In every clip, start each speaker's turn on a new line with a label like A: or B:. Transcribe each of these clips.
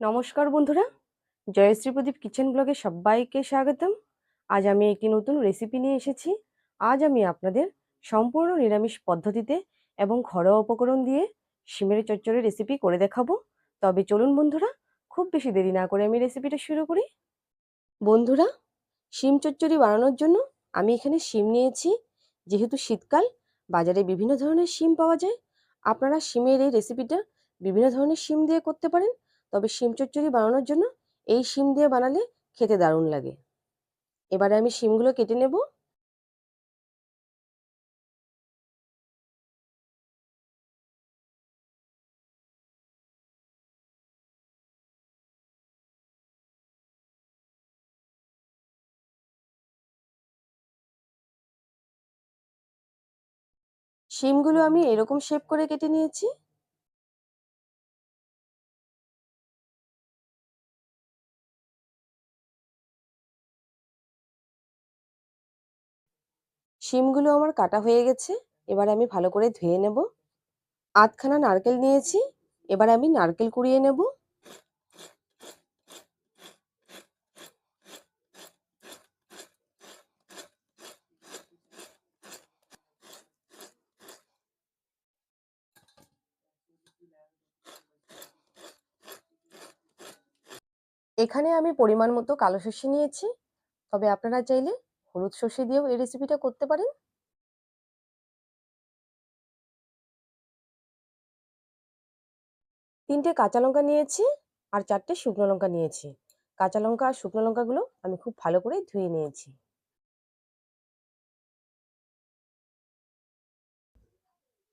A: নমস্কার বন্ধুরা। জয়শ্রী প্রদীপ কিচেন ব্লগে সবাইকে স্বাগতম। আজ আমি একটি নতুন রেসিপি নিয়ে এসেছি। আজ আমি আপনাদের সম্পূর্ণ নিরামিষ পদ্ধতিতে এবং ঘরোয়া উপকরণ দিয়ে শিমের চচ্চড়ি রেসিপি করে দেখাবো। তবে চলুন বন্ধুরা, খুব বেশি দেরি না করে আমি রেসিপিটা শুরু করি। বন্ধুরা, শিম চচ্চড়ি বানানোর জন্য আমি এখানে শিম নিয়েছি। যেহেতু শীতকাল, বাজারে বিভিন্ন ধরনের শিম পাওয়া যায়। আপনারা শিমের এই রেসিপিটা বিভিন্ন ধরনের শিম দিয়ে করতে পারেন। তবে শিম চচ্চড়ি বানানোর জন্য এই শিম দিয়ে বানালে খেতে দারুণ লাগে। এবারে আমি শিমগুলো কেটে নেব। শিমগুলো আমি এরকম শেপ করে কেটে নিয়েছি। শিমগুলো আমার কাটা হয়ে গেছে, এবার আমি ভালো করে ধুয়ে নেব। আধখানা নারকেল নিয়েছি, এবার আমি নারকেল কুড়িয়ে নেব। এখানে আমি পরিমাণ মতো কালো সর্ষে নিয়েছি, তবে আপনারা চাইলে হলুদ সর্ষে দিয়েও এই রেসিপিটা করতে পারেন। তিনটে কাঁচা লঙ্কা নিয়েছি আর চারটে শুকনো লঙ্কা নিয়েছি। কাঁচা লঙ্কা আর শুকনো লঙ্কাগুলো আমি খুব ভালো করে ধুয়ে নিয়েছি।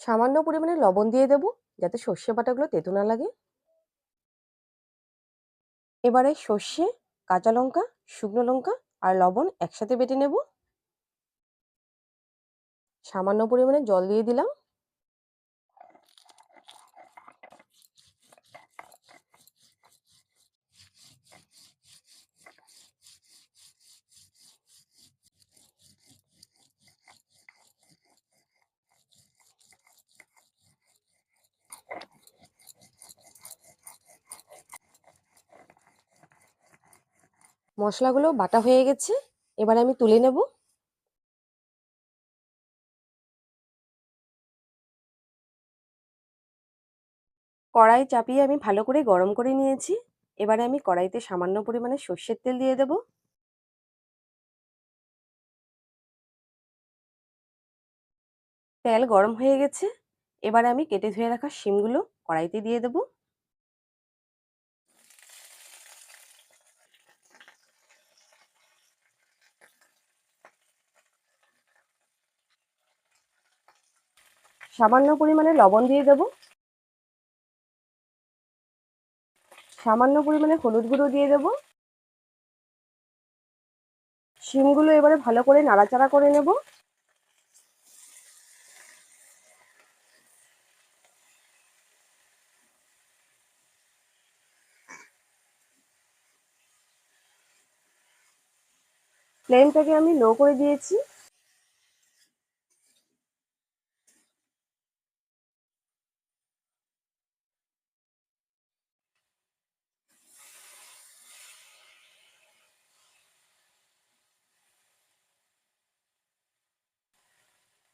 A: সামান্য পরিমাণে লবণ দিয়ে দেব যাতে সর্ষে বাটাগুলো তেতো না লাগে। এবারে সর্ষে, কাঁচা লঙ্কা, শুকনো লঙ্কা আর লবণ একসাথে বেটে নেব। সামান্য পরিমাণে জল দিয়ে দিলাম। মশলাগুলো বাটা হয়ে গেছে। এবার আমি তুলে নেব। কড়াই চাপিয়ে আমি ভালো করে গরম করে নিয়েছি। এবারে আমি কড়াইতে সামান্য পরিমাণে সর্ষের তেল দিয়ে দেব। তেল গরম হয়ে গেছে। এবারে আমি কেটে ধুয়ে রাখা শিমগুলো কড়াইতে দিয়ে দেবো। সামান্য পরিমাণে লবণ দিয়ে দেব। সামান্য পরিমাণে হলুদ গুঁড়ো দিয়ে দেব। শিমগুলো এবারে ভালো করে নাড়াচাড়া করে নেব। ফ্লেমটাকে আমি লো করে দিয়েছি।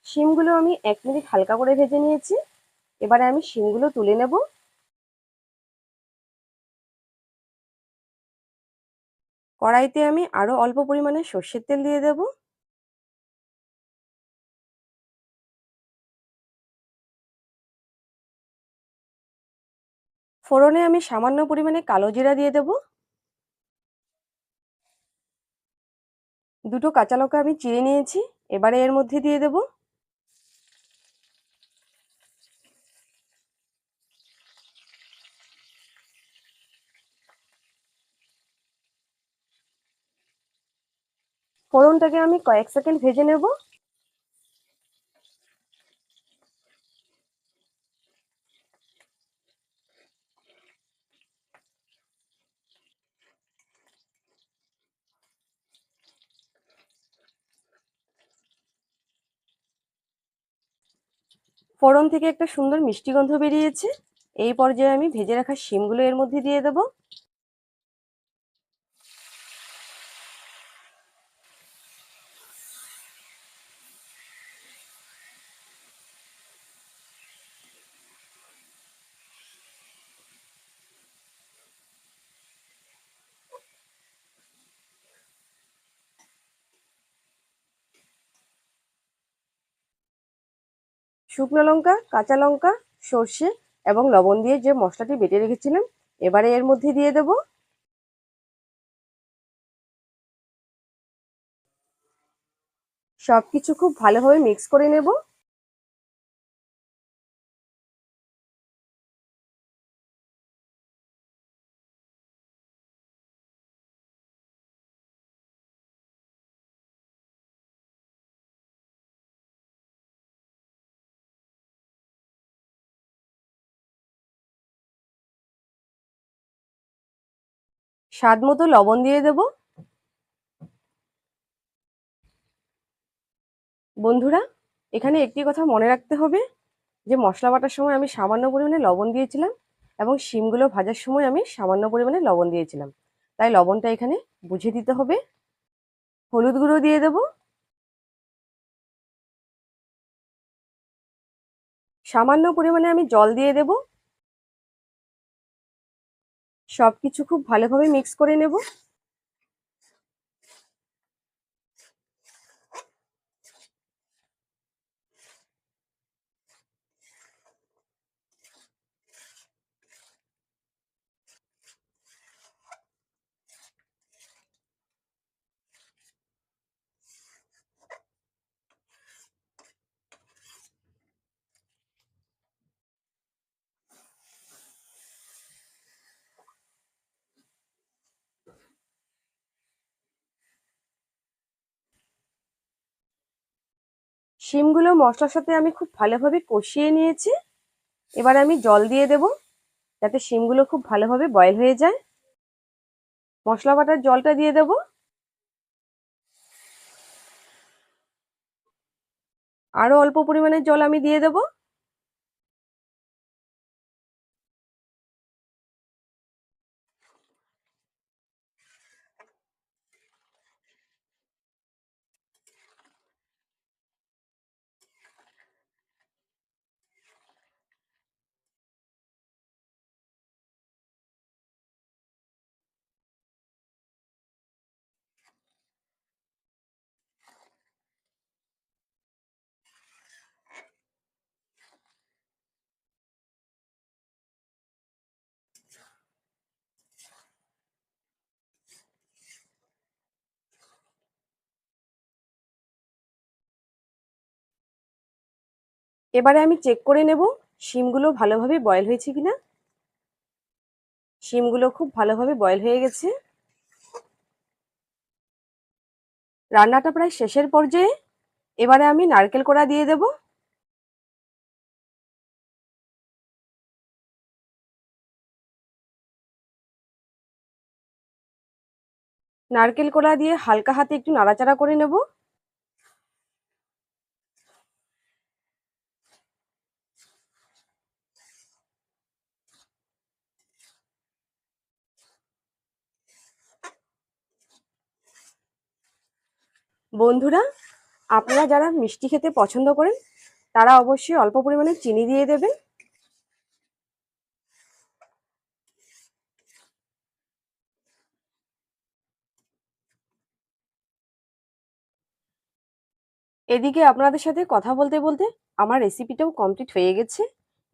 A: শিমগুলো আমি এক মিনিট হালকা করে ভেজে নিয়েছি। এবারে আমি শিমগুলো তুলে নেব। কড়াইতে আমি আরও অল্প পরিমাণে সর্ষের তেল দিয়ে দেব। ফোড়নে আমি সামান্য পরিমাণে কালো জিরা দিয়ে দেব। দুটো কাঁচা লঙ্কা আমি চিড়ে নিয়েছি। এবারে এর মধ্যে দিয়ে দেবো। ফোড়নটাকে আমি কয়েক সেকেন্ড ভেজে নেব। ফোড়ন থেকে একটা সুন্দর মিষ্টি গন্ধ বেরিয়েছে। এই পর্যায়ে আমি ভেজে রাখা শিমগুলো এর মধ্যে দিয়ে দেবো। শুকনো লঙ্কা, কাঁচা লঙ্কা, সর্ষে এবং লবণ দিয়ে যে মশলাটি বেটে রেখেছিলাম, এবারে এর মধ্যে দিয়ে দেব সব কিছু খুব ভালোভাবে মিক্স করে নেব। স্বাদ মতো লবণ দিয়ে দেব। বন্ধুরা, এখানে একটি কথা মনে রাখতে হবে যে, মশলা বাটার সময় আমি সামান্য পরিমাণে লবণ দিয়েছিলাম এবং শিমগুলো ভাজার সময় আমি সামান্য পরিমাণে লবণ দিয়েছিলাম। তাই লবণটা এখানে বুঝে দিতে হবে। হলুদ গুঁড়ো দিয়ে দেব। সামান্য পরিমাণে আমি জল দিয়ে দেব। সব কিছু খুব ভালোভাবে মিক্স করে নেব। শিমগুলো মশলার সাথে আমি খুব ভালোভাবে কষিয়ে নিয়েছি। এবার আমি জল দিয়ে দেব যাতে শিমগুলো খুব ভালোভাবে বয়েল হয়ে যায়। মশলা বাটার জলটা দিয়ে দেব। আরও অল্প পরিমাণে জল আমি দিয়ে দেব। এবারে আমি চেক করে নেব শিমগুলো ভালোভাবে বয়েল হয়েছে কিনা। শিমগুলো খুব ভালোভাবে বয়েল হয়ে গেছে। রান্নাটা প্রায় শেষের পর্যায়ে। এবারে আমি নারকেল কোড়া দিয়ে দেব। নারকেল কোড়া দিয়ে হালকা হাতে একটু নাড়াচাড়া করে নেব। বন্ধুরা, আপনারা যারা মিষ্টি খেতে পছন্দ করেন, তারা অবশ্যই অল্প পরিমাণে চিনি দিয়ে দেবেন। এদিকে আপনাদের সাথে কথা বলতে বলতে আমার রেসিপিটাও কমপ্লিট হয়ে গেছে।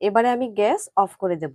A: এবারে আমি গ্যাস অফ করে দেব।